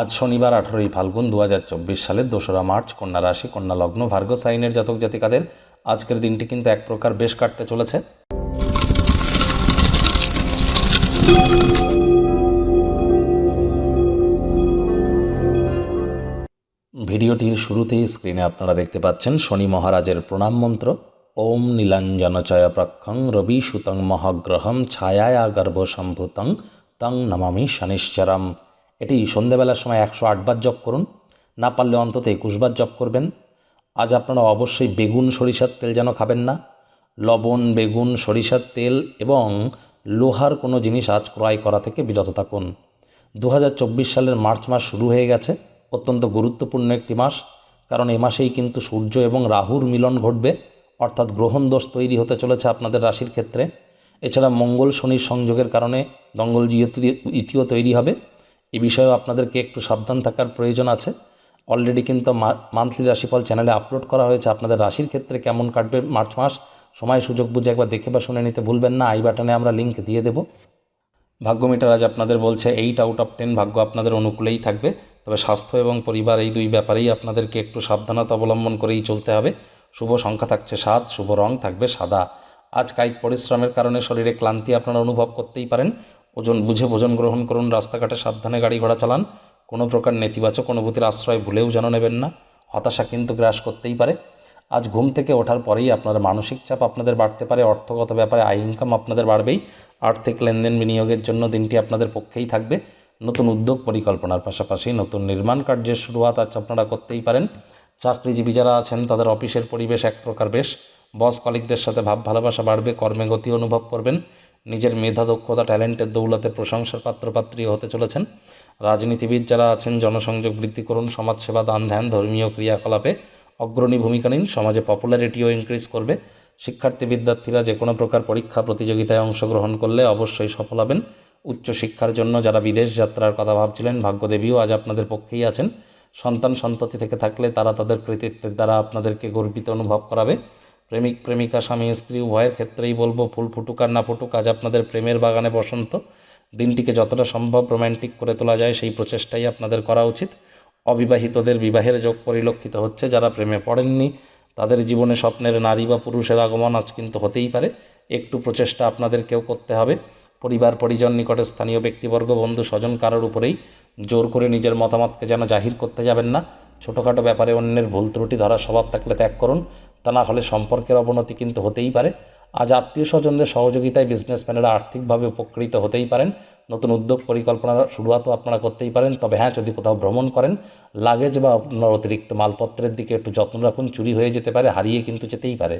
আজ শনিবার আঠেরোই ফাল্গুন দু হাজার চব্বিশ সালের দোসরা মার্চ, কন্যা রাশি, কন্যা লগ্ন, ভার্গ সাইনের জাতক জাতিকাদের আজকের দিনটি কিন্তু এক প্রকার বেশ কাটতে চলেছে। ভিডিওটির শুরুতেই স্ক্রিনে আপনারা দেখতে পাচ্ছেন শনি মহারাজের প্রণাম মন্ত্র। ওম নীলাঞ্জনচয় প্রক্ষং রবি সুতং মহাগ্রহম ছায়ায়া গর্ভ সম্ভূতং তং নমামি শনিশ্চরম। এটি সন্ধেবেলার সময় একশো আটবার জপ করুন। না পারলে অন্তত একুশবার জপ করবেন। আজ আপনারা অবশ্যই বেগুন, সরিষার তেল যেন খাবেন না। লবণ, বেগুন, সরিষার তেল এবং লোহার কোনো জিনিস আজ ক্রয় করা থেকে বিরত থাকুন। দু হাজার চব্বিশ সালের মার্চ মাস শুরু হয়ে গেছে। অত্যন্ত গুরুত্বপূর্ণ একটি মাস। কারণ এ মাসেই কিন্তু সূর্য এবং রাহুর মিলন ঘটবে। অর্থাৎ গ্রহণ দোষ তৈরি হতে চলেছে আপনাদের রাশির ক্ষেত্রে। এছাড়া মঙ্গল শনির সংযোগের কারণে দঙ্গল ইতিও তৈরি হবে। এ বিষয়েও আপনাদেরকে একটু সাবধান থাকার প্রয়োজন আছে। অলরেডি কিন্তু মান্থলি রাশিফল চ্যানেলে আপলোড করা হয়েছে। আপনাদের রাশির ক্ষেত্রে কেমন কাটবে মার্চ মাস, সময় সুযোগ বুঝে একবার দেখে বা শুনে নিতে ভুলবেন না। আই বাটনে আমরা লিঙ্ক দিয়ে দেবো। ভাগ্যমিটার আজ আপনাদের বলছে এইট আউট অফ টেন ভাগ্য আপনাদের অনুকূলেই থাকবে। তবে স্বাস্থ্য এবং পরিবার এই দুই ব্যাপারেই আপনাদেরকে একটু সাবধানতা অবলম্বন করেই চলতে হবে। শুভ সংখ্যা থাকছে সাত, শুভ রং থাকবে সাদা। আজ কায়িক পরিশ্রমের কারণে শরীরে ক্লান্তি আপনারা অনুভব করতেই পারেন। ওজন বুঝে ভোজন গ্রহণ করুন, রাস্তাঘাটে সাবধানে গাড়ি ঘোড়া চালান। কোনো প্রকার নেতিবাচক অনুভূতির আশ্রয় ভুলেও যেন নেবেন না। হতাশা কিন্তু গ্রাস করতেই পারে। আজ ঘুম থেকে ওঠার পরেই আপনার মানসিক চাপ আপনাদের বাড়তে পারে, অর্থগত ব্যাপারে আয় ইনকাম আপনাদের বাড়বেই। আর্থিক লেনদেন বিনিয়োগের জন্য দিনটি আপনাদের পক্ষেই থাকবে। নতুন উদ্যোগ পরিকল্পনার পাশাপাশি নতুন নির্মাণ কার্যের শুরুয়াত আজ আপনারা করতেই পারেন। চাকরিজীবী যারা আছেন, তাদের অফিসের পরিবেশ এক প্রকার বেশ। বস কলিকদের সাথে ভাব ভালোবাসা বাড়বে, কর্মে গতি অনুভব করবেন। নিজের মেধা, দক্ষতা, ট্যালেন্টের দৌলতে প্রশংসার পাত্রপাত্রী হতে চলেছেন। রাজনীতিবিদ যারা আছেন, জনসংযোগ বৃদ্ধি করুন, সমাজসেবা দান ধ্যান, ধর্মীয় ক্রিয়াকলাপে অগ্রণী ভূমিকা নিন, সমাজে পপুলারিটিও ইনক্রিজ করবে। শিক্ষার্থী বিদ্যার্থীরা যে কোনো প্রকার পরীক্ষা, প্রতিযোগিতায় অংশগ্রহণ করলে অবশ্যই সফল হবেন। উচ্চশিক্ষার জন্য যারা বিদেশ যাত্রার কথা ভাবছিলেন, ভাগ্যদেবীও আজ আপনাদের পক্ষেই আছেন। সন্তান সন্ততি থেকে থাকলে তারা তাদের কৃতিত্বের দ্বারা আপনাদেরকে গর্বিত অনুভব করাবে। প্রেমিক, প্রেমিকা স্বামী, স্ত্রী, উভয়ের ক্ষেত্রেই বলব, ফুল ফুটুক আর না ফুটুক, আজ আপনাদের প্রেমের বাগানে বসন্ত। দিনটিকে যতটা সম্ভব রোম্যান্টিক করে তোলা যায়, সেই প্রচেষ্টাই আপনাদের করা উচিত। অবিবাহিতদের বিবাহের যোগ পরিলক্ষিত হচ্ছে, যারা প্রেমে পড়েননি, তাদের জীবনে স্বপ্নের নারী বা পুরুষের আগমন আজ কিন্তু হতেই পারে। একটু প্রচেষ্টা আপনাদেরকেও করতে হবে। পরিবার, পরিজন নিকটে স্থানীয় ব্যক্তিবর্গ, বন্ধু, স্বজন কারোর উপরেই জোর করে নিজের মতামতকে যেন জাহির করতে যাবেন না। ছোটোখাটো ব্যাপারে অন্যের ভুল ত্রুটি ধরার স্বভাব থাকলে ত্যাগ করুন। তা না হলে সম্পর্কের অবনতি কিন্তু হতেই পারে। আজ আত্মীয় স্বজনদের সহযোগিতায় বিজনেসম্যানেরা আর্থিকভাবে উপকৃত হতেই পারেন। নতুন উদ্যোগ পরিকল্পনার শুরুয়াতও আপনারা করতেই পারেন। তবে হ্যাঁ যদি কোথাও ভ্রমণ করেন লাগেজ বা আপনার অতিরিক্ত মালপত্রের দিকে একটু যত্ন রাখুন। চুরি হয়ে যেতে পারে, হারিয়ে কিন্তু যেতেই পারে।